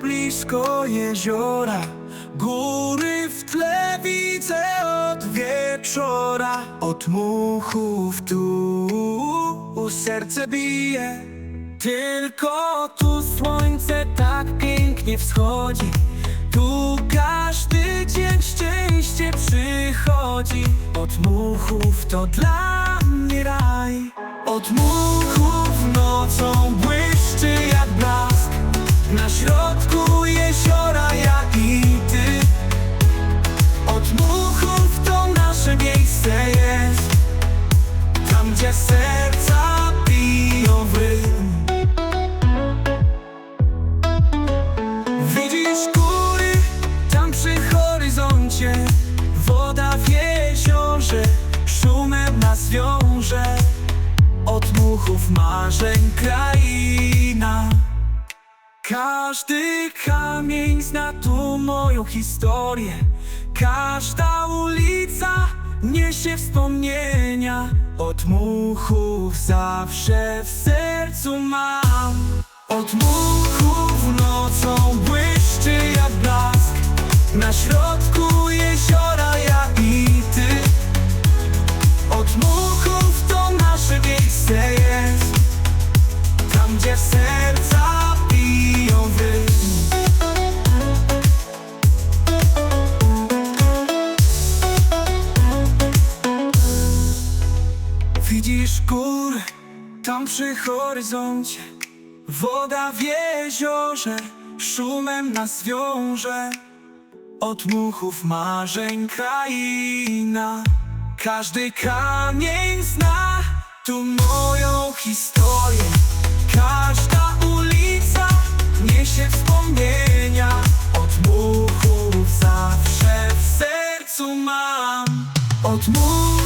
blisko jeziora Góry w tle widzę od wieczora. Od muchów tu serce bije. Tylko tu słońce tak pięknie wschodzi. Tu każdy dzień szczęście przychodzi. Od muchów to dla mnie raj. Od muchów Muchów marzeń kraina. Każdy kamień zna tu moją historię. Każda ulica niesie wspomnienia. Od muchów zawsze w sercu mam. Od muchów nocą błyszczy jak blask. Na środku serca Widzisz góry, tam przy horyzoncie. Woda w jeziorze, szumem nas wiąże. Od muchów marzeń kraina. Każdy kamień zna Od